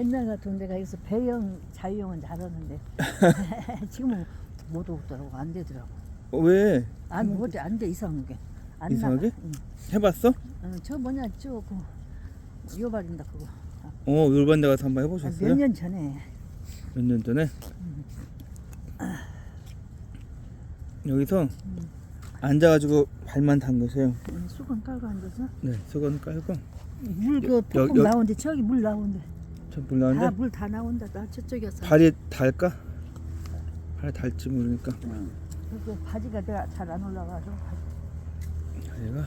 옛날 같은 데가 여기서 배영, 자유형은 잘하는데 지금은 못 오더라고 안 되더라고. 어, 왜? 안 못해 안돼 이상하게. 안 이상하게? 나가. 응. 해봤어? 어, 저 뭐냐 저그 이어버린다 그거. 어, 울반대 가서 한번 해보셨어요? 몇 년 전에 몇 년 전에? 여기서 앉아가지고 발만 담그세요. 음, 수건 깔고 앉아서 네, 수건 깔고. 물그 여- 여- 나오는데 저기 물 나오는데 저물 나는데 다 물 다 나온다 나 저쪽이었어. 발이 닳까? 발이 닳지 모르니까. 그 바지가 내가 잘 안 올라가서 얘가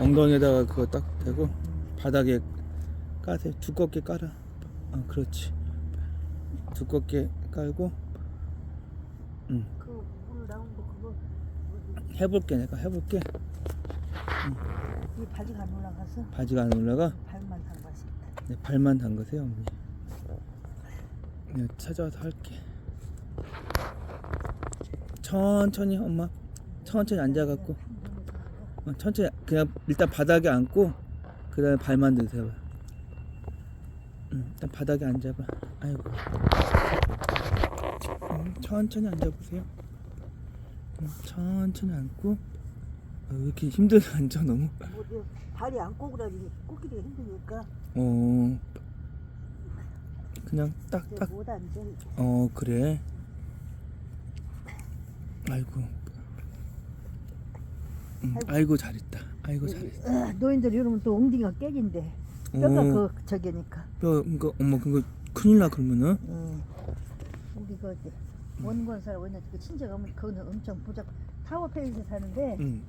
엉덩이에다가 그거 딱 대고 바닥에 까세요. 두껍게 깔아. 아, 그렇지. 두껍게 깔고. 응. 그물 나온 거 그거 해볼게 내가 해볼게. 이 바지가 안 올라가서 바지가 안 올라가. 발만 담가서 네, 발만 담그세요, 어머니. 찾아와서 할게. 천천히, 엄마. 천천히 앉아갖고. 어, 천천히, 그냥 일단 바닥에 앉고, 그 다음에 발만 드세요. 응, 일단 바닥에 앉아봐. 아이고. 음, 천천히 앉아보세요. 음, 천천히 앉고. 아, 왜 이렇게 힘들게 앉아, 너무? 뭐 이거 발이 안 꼬그라지니 꼬기기가 힘드니까. 어, 그냥 딱, 이제 딱. 못 앉아. 어 그래. 아이고. 음, 아이고. 잘했다. 아이고 잘했어 아, 노인들 이러면 또 엉덩이가 깨진대. 뼈가 어, 그 저기니까. 뼈 이거 엄마 그거 큰일 나 그러면은? 예. 우리 그 원권 살고 있는 그 친정 어머니 그거는 엄청 부자 타워 페이스 사는데 응.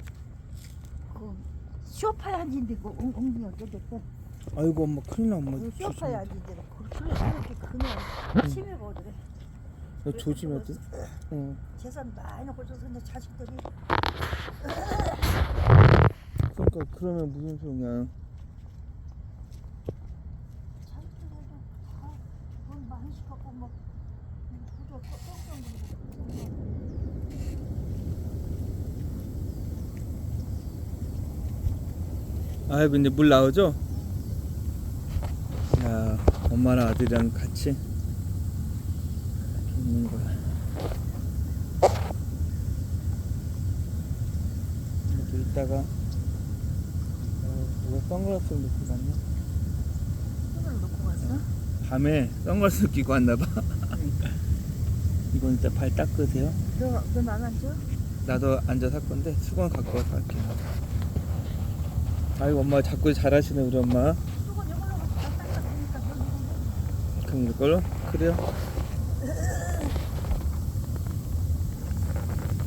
그 쇼파에 앉은데 그 엉- 엉덩이가 깨졌대. 아이고 엄마 큰일 나 엄마 그 쇼파에 조심해 앉은데 그렇게 그렇게 크면 치매 보더래. 야, 조심해야 돼 어. 재산 많이 고쳐서 근데 자식들이 그러니까 그러면 무슨 소용이야 자식들도 다돈 많이 시켰고 막 부자 똥똥 부리고 아 근데 물 나오죠? 야 엄마랑 아들이랑 같이 있는 거야 이렇게 있다가 어, 누가 선글라스를 놓고 갔냐? 손을 놓고 갔어? 밤에 선글라스 끼고 왔나봐 이건 일단 발 닦으세요 너, 너안 앉아? 나도 앉아서 할 건데 수건 갖고 와서 할게 아이고 엄마 자꾸 잘하시네 우리 엄마 그럼 이걸로? 그래요?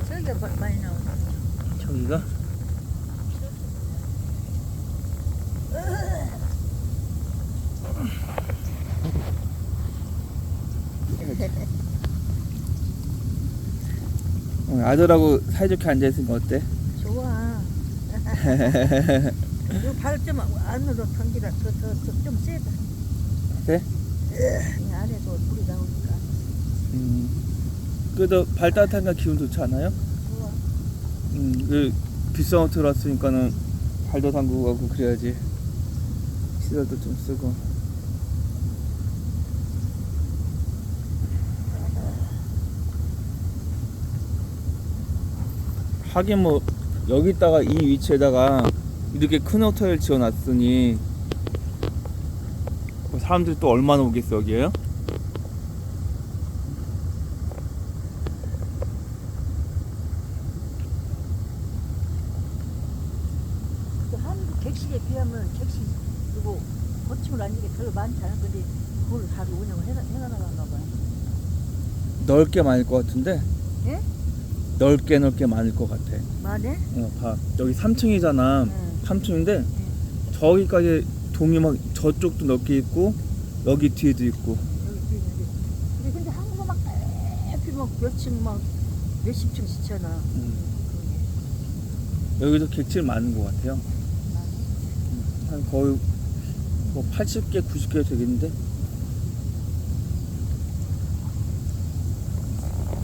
저기가 마- 많이 나오네. 저기가? 어, 아들하고 사이좋게 앉아있으니까 어때? 좋아. 발좀 안으로 당기라 더더좀 세다. 세? 이 안에도 물이 나오니까 음. 그래도 발 따뜻하니까 기분 좋지 않아요? 좋아. 음, 그 비싼 호텔 왔으니까는 발도 담그고 가고 그래야지 시설도 좀 쓰고 하긴 뭐 여기다가 이 위치에다가 이렇게 큰 호텔을 지어놨으니 뭐 사람들이 또 얼마나 오겠어 여기에요? 그 한국 객실에 비하면 객실 그리고 거침을 앉는 게 별로 많지 않아. 근데 그걸 다 운영을 해나, 해나가는가 봐요. 넓게 많을 것 같은데 예? 넓게 넓게 많을 것 같아 많네? 어, 봐. 여기 3층이잖아. 응. 3층인데 저기까지 동이 막 저쪽도 넓게 있고 여기 뒤에도 있고. 근데, 근데 한국은 막 높이 막 몇 층 막 몇십 층 시잖아. 음. 여기도 객실 많은 것 같아요. 많네. 한 거의 뭐 80개, 90개 되겠는데.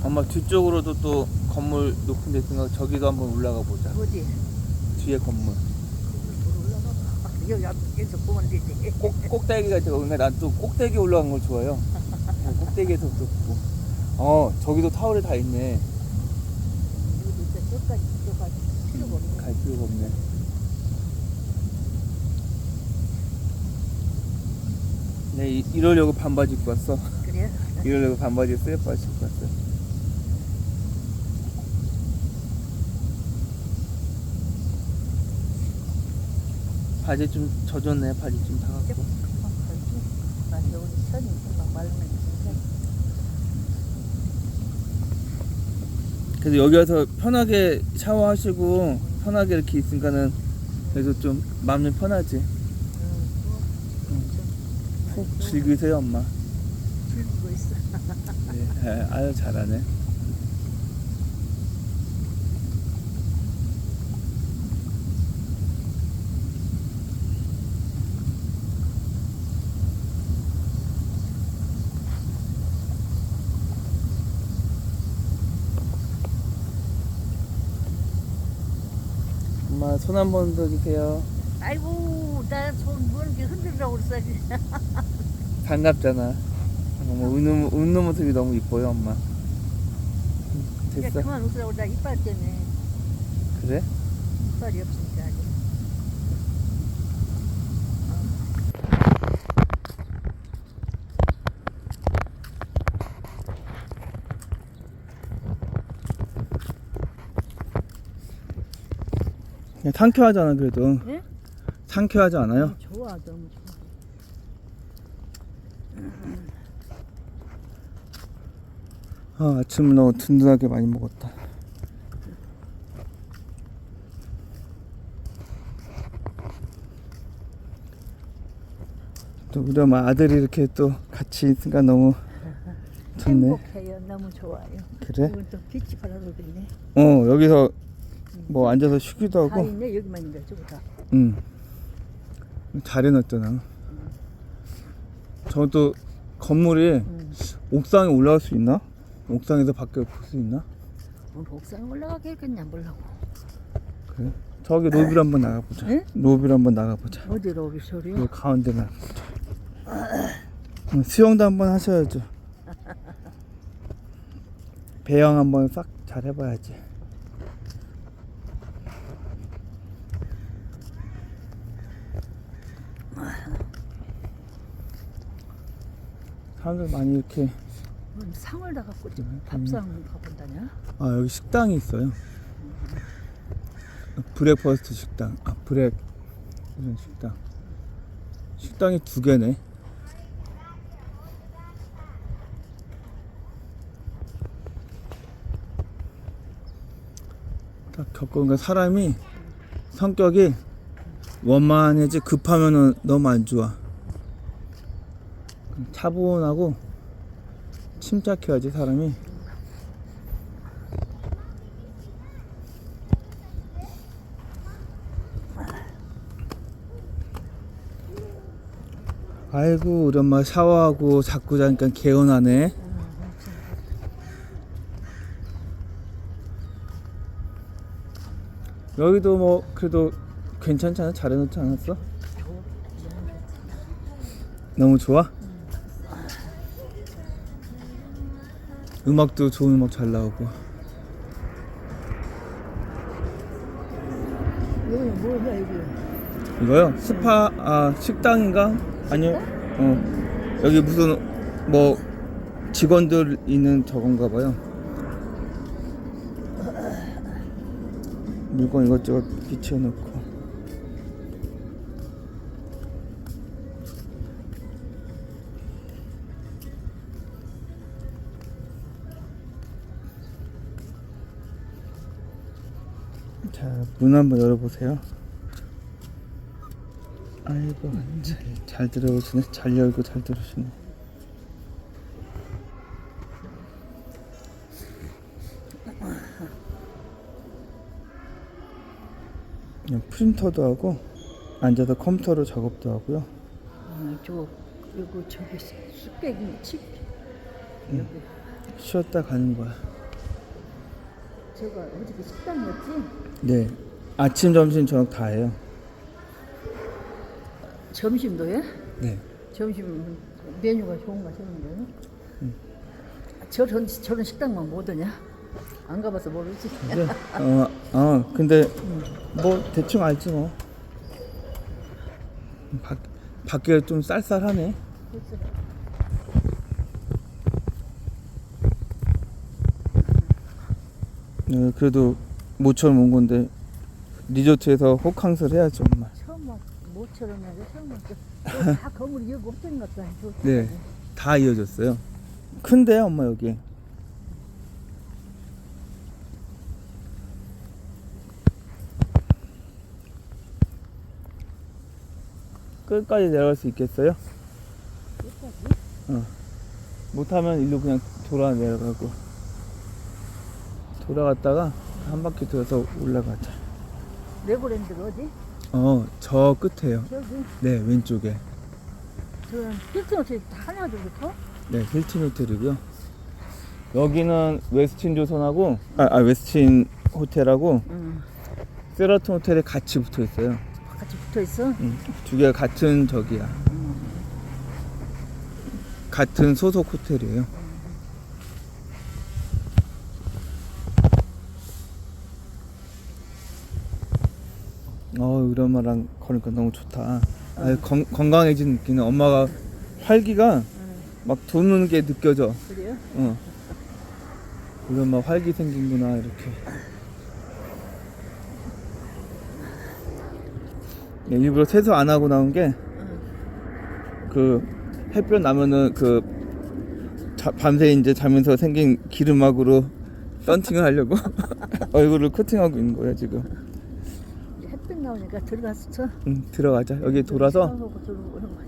아마 뒤쪽으로도 또 건물 높은 데 있으니까 저기도 한번 올라가 보자. 어디? 뒤에 건물. 여기 보면 되지. 꼭 꼭대기가 저건가 난또 꼭대기 올라간 걸 좋아해요. 네, 꼭대기에서 또 보고. 어 저기도 타월이 다 있네. 여기도 있어. 저까지 저까지 필요가 없네. 갈 필요가 없네. 네 이- 이러려고 반바지 입고 왔어. 그래? 이러려고 반바지에 쇠바지 입고 왔어. 바지 좀 젖었네. 바지 좀 진짜. 그래서 여기 와서 편하게 샤워하시고 편하게 이렇게 있으니까는 그래도 좀 마음이 편하지. 응. 푹 즐기세요, 엄마. 즐기고 있어. 네, 아, 아유 잘하네. 엄마 손 한 번 더 주세요. 아이고, 나손뭐 이렇게 흔들라고 그랬어. 반갑잖아. 엄마 웃는 웃는 모습이 너무 이뻐요, 엄마. 야, 됐어. 그만 웃으라고 나 이빨 때문에 그래? 이빨이 없으니까 아직. 그냥 상쾌하잖아 그래도. 예? 상쾌하지 않아요? 좋아, 너무 좋아. 아, 아침을 너무 든든하게 많이 먹었다. 또 우리 엄마 아들이 이렇게 또 같이 있으니까 너무 좋네. 행복해요. 너무 좋아요. 그래? 이건 또 빛이 있네. 어 여기서 뭐 앉아서 쉬기도 다 하고, 있네. 여기만 있네. 저거 다. 응. 잘 해놨잖아. 저또 건물이 응. 옥상에 올라갈 수 있나? 옥상에서 밖에 볼 수 있나? 오늘 옥상에 올라가게 했겠냐 몰라고. 그래? 저기 로비로 한번 나가보자. 응? 로비로 한번 나가보자. 어디로 오기 소리요? 여기 가운데 나가보자. 응, 수영도 한번 하셔야죠. 배영 한번 싹 잘 해봐야지. 사람들 많이 이렇게 뭔 상을 다 갖고 음. 밥상 가본다냐? 아 여기 식당이 있어요. 브렉퍼스트 식당. 아 브렉 무슨 식당. 식당이 두 개네. 딱 겪으니까 사람이 성격이 원만해지 급하면은 너무 안 좋아. 차분하고 침착해야지 사람이. 아이고 우리 엄마 샤워하고 자꾸 자니까 개운하네 여기도 뭐 그래도 괜찮잖아 잘 해놓지 않았어? 너무 좋아? 음악도 좋은 음악 잘 나오고 여기는 뭐냐 이게? 이거요? 스파 아 식당인가? 아니요 어 여기 무슨 뭐 직원들 있는 저건가 봐요 물건 이것저것 비치해 놓고 자 문 한번 열어보세요. 아이고 잘, 잘 들어오시네. 잘 열고 잘 들어오시네. 그냥 프린터도 하고 앉아서 컴퓨터로 작업도 하고요. 어, 저 그리고 저기 쑥백이 칩 여기. 쉬었다 가는 거야. 저거 어저께 식당이었지? 네 아침 점심 저녁 다 해요 점심도 해? 네. 점심 메뉴가 좋은가 저런 거요? 음. 저런 저런 식당만 못 오냐? 안 가봐서 모르지. 근데 어, 어 근데 뭐 대충 알지 뭐. 밖 밖에 좀 쌀쌀하네. 그치? 네, 그래도 모처럼 온 건데 리조트에서 호캉스를 해야죠, 엄마. 처음 막 모처럼 하고 처음 왔다 건물이 여기 없던 것 같다. 네, 다 이어졌어요. 큰데요, 엄마 여기. 끝까지 내려갈 수 있겠어요? 어. 못하면 일로 그냥 돌아 내려가고 돌아갔다가 한 바퀴 돌아서 올라가자. 레고랜드가 어디? 어, 저 끝에요. 저기 네, 왼쪽에. 저런 필터 어떻게 하나 저부터? 네, 힐튼 호텔이고요. 여기는 웨스틴 조선하고 아, 아 웨스틴 호텔하고 응. 세라톤 호텔에 같이 붙어 있어요. 같이 붙어 있어. 응. 두 개가 같은 저기야. 같은 소속 호텔이에요. 어, 이런 말랑 걸으니까 너무 좋다. 아, 건, 건강해진 느낌은 엄마가 활기가 응. 막 도는 게 느껴져. 그래요? 어. 이런 막 활기 생긴구나 이렇게. 네, 일부러 세수 안 하고 나온 게 그 햇볕 나면은 그 자, 밤새 이제 자면서 생긴 기름막으로 썬팅을 하려고 얼굴을 코팅하고 있는 거예요 지금. 나오니까 들어갔어. 응, 들어가자. 여기 돌아서 거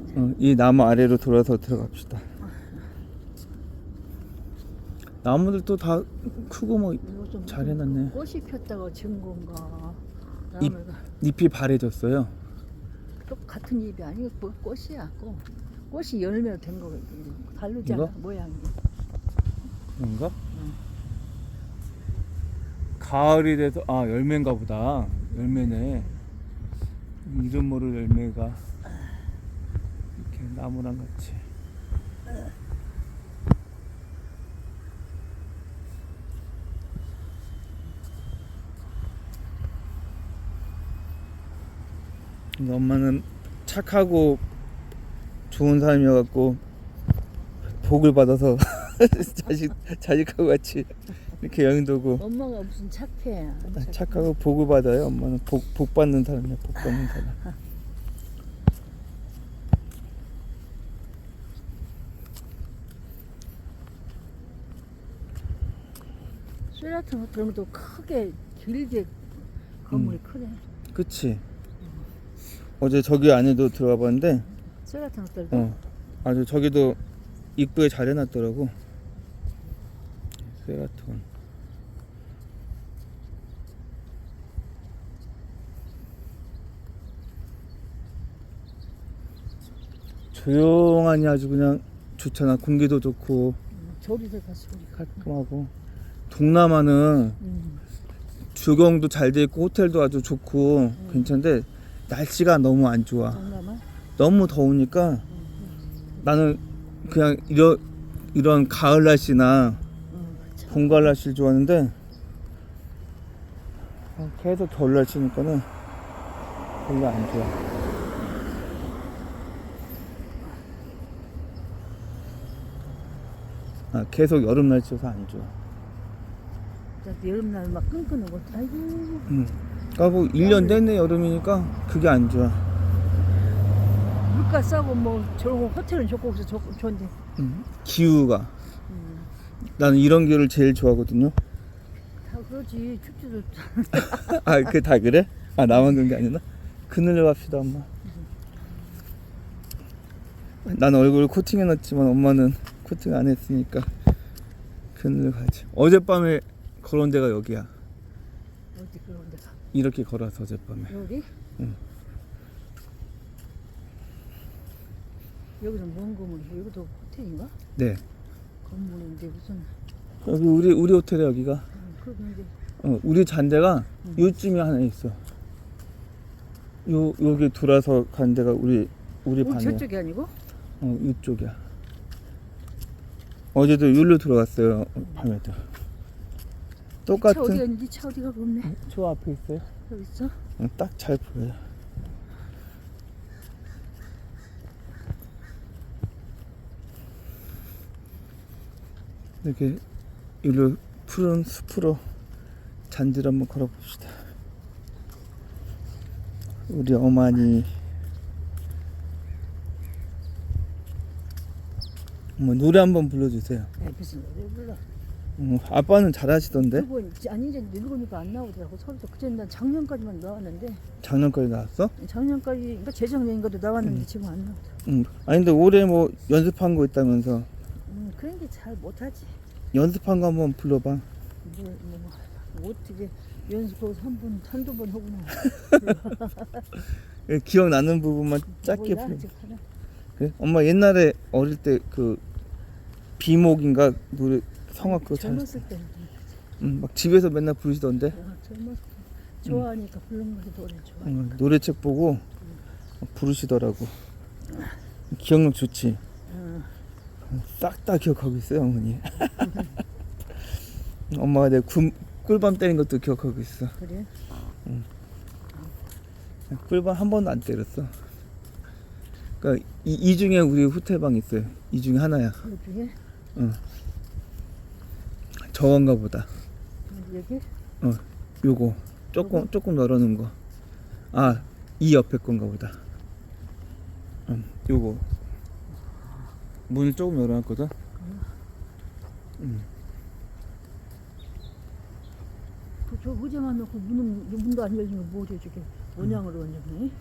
이제. 어, 이 나무 아래로 돌아서 들어갑시다. 나무들도 다 크고 뭐 잘 해놨네. 꽃이 폈다고 진 건가? 잎. 잎이 바래졌어요. 똑같은 잎이 아니고 뭐 꽃이야 꽃. 꽃이 열매로 된 거거든. 다르잖아 이거? 모양이. 그런가? 가을이 돼서 아 열매인가 보다. 열매네. 이름 모를 열매가 이렇게 나무랑 같이. 엄마는 착하고 좋은 사람이어갖고 복을 받아서 자식 자식하고 같이 이렇게 여행도 오고 엄마가 무슨 착해. 안 착해. 착하고 복을 받아요. 엄마는 복, 복 받는 사람이야. 복 받는 사람. 쇠라튼 호텔도 크게 길게 건물이 음. 크네. 그치? 어제 저기 안에도 들어가 봤는데 쇠라튼 호텔도 어 아주 저기도 이쁘게 잘 해놨더라고. 세라톤. 조용하니 아주 그냥 좋잖아. 공기도 좋고 음, 저리도 가서 우리 깔끔하고 동남아는 음. 주경도 잘 돼 있고 호텔도 아주 좋고 음. 괜찮은데 날씨가 너무 안 좋아. 동남아 너무 더우니까 나는 그냥 이런 이런 가을 날씨나 음, 참. 봄가을 날씨를 좋아하는데 아, 계속 겨울 날씨니까는 별로 안 좋아. 아, 계속 여름 날씨여서 안 좋아. 자, 여름날 막 끈끈한 거 아이고 음. 그러니까 뭐 1년 내내 여름이니까 그게 안 좋아. 물가 싸고 뭐 저런 거 호텔은 좋고 그래서 좋, 좋은데 음. 기후가 음. 나는 이런 기후를 제일 좋아하거든요. 다 그러지 춥지도 아, 그 다 그래? 아, 나만 그런 게 아니나? 그늘로 갑시다, 엄마. 난 얼굴 코팅해 놨지만 엄마는 코팅 안 했으니까 그늘 가지. 어젯밤에 걸은 데가 여기야. 어디 그런 데가 이렇게 걸어서 어젯밤에. 여기? 응. 여기는 뭔 건물이 여기도 호텔인가? 네. 건물인데 무슨 여기 우리 우리 호텔에 여기가. 음, 그런데 어, 우리 잔데가 음. 요쯤에 하나 있어. 요 여기 돌아서 간 데가 우리 우리 어, 반이야. 저쪽이 아니고? 어, 이쪽이야. 어제도 여기로 들어갔어요. 밤에도. 차 어디 똑같은 갔는지 차 어디가 없네. 저 앞에 있어요. 여기 있어? 딱 잘 보여요. 이렇게 일로 푸른 숲으로 잔디를 한번 걸어봅시다. 우리 어머니 뭐 노래 한번 불러주세요. 에 무슨 노래 불러? 음, 아빠는 잘하시던데 이제 아니 이제 늙으니까 안 나오더라고. 서울도 그전에 난 작년까지만 나왔는데 작년까지 나왔어? 작년까지 그러니까 재작년인가도 나왔는데 음. 지금 안 나오더라고. 응. 아니 근데 올해 뭐 연습한 거 있다면서 음, 그런 게 잘 못하지. 연습한 거 한번 불러봐. 뭐, 뭐, 뭐 어떻게 연습 거기서 한 번, 한두 번 하구나. 예, 기억나는 부분만 짧게 몰라, 불러. 아직 하나. 그래? 엄마 옛날에 어릴 때 그 비목인가 노래 성악 그거 잘, 젊었을 때 응, 막 집에서 맨날 부르시던데 와, 젊었을 때 좋아하니까 부른 거지 노래 좋아. 응, 노래책 보고 막 부르시더라고. 기억력 좋지. 어, 싹 다 기억하고 있어요 어머니. 엄마가 내 굴, 꿀밤 때린 것도 기억하고 있어. 그래? 꿀밤 한 번도 안 때렸어. 그러니까 이, 이 중에 우리 후퇴방 있어요. 이 중에 하나야. 그 중에 저건가 보다. 여기 요거 조금 조금 널어놓은 거. 아, 이 옆에 건가 보다. 음, 요거 문을 조금 열어놨거든. 그저 의자만 놓고 문은 문도 안 열리면 뭐지 저게 원양으로 원양이?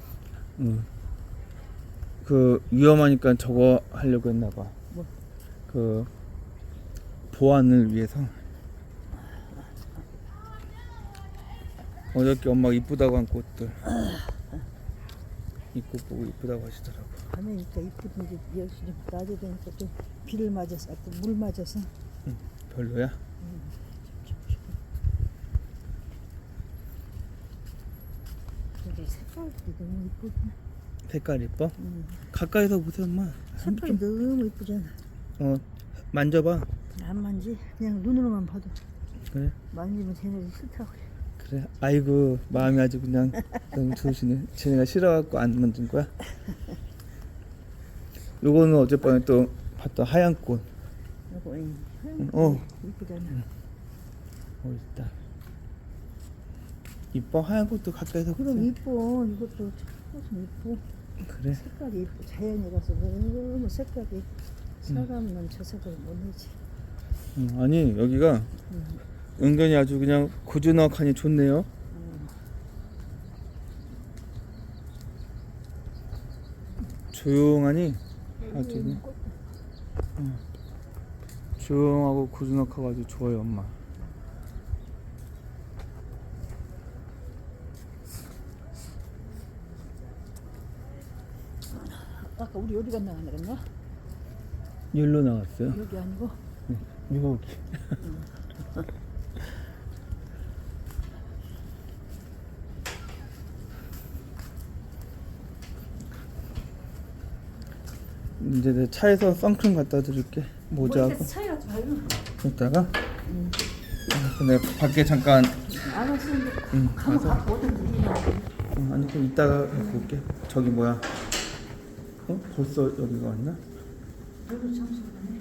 음. 그 위험하니까 저거 하려고 했나 봐. 뭐? 그 보안을 위해서. 어저께 엄마가 이쁘다고 한 꽃들. 이꽃 보고 이쁘다고 하시더라고. 밤에니까 이쁘던데 좀 낮에 되니까 좀 비를 맞아서 또 물 맞아서 별로야? 근데 색깔도 너무 이쁘구나. 색깔 이뻐? 음, 가까이서 보세요, 엄마. 색깔이 너무 이쁘잖아. 어, 만져봐. 안 만지 그냥 눈으로만 봐도 그래? 만지면 쟤네들 싫다고 그래. 그래. 아이고 마음이 아주 그냥 너무 좋으시네. 쟤네가 싫어갖고 안 만진 거야? 요거는 어젯밤에 또 봤던 하얀 꽃. 이거 이 어. 이쁘잖아. 어 있다. 이뻐 하얀 꽃도 가까이서 그럼. 이뻐 이것도 참 이뻐. 그래. 색깔이 이쁘 자연이라서 너무 색깔이 사람은 저 색깔 못 내지. 음, 아니 여기가 음. 은근히 아주 그냥 고즈넉하니 좋네요. 음. 조용하니 아주 꽃- 조용하고 고즈넉하고 아주 좋아요 엄마. 아까 우리 어디 갔나 그랬나? 일로 나왔어요. 여기 아니고 여기. 이제 내 차에서 선크림 갖다 드릴게. 모자하고. 차이가 좀 이따가? 근데 밖에 잠깐. 알았는데 응, 가면 가서. 갖고 오든지 응, 아니 그럼 이따가 갖고 올게. 저기 뭐야? 어? 벌써 여기가 왔나? 장소가 네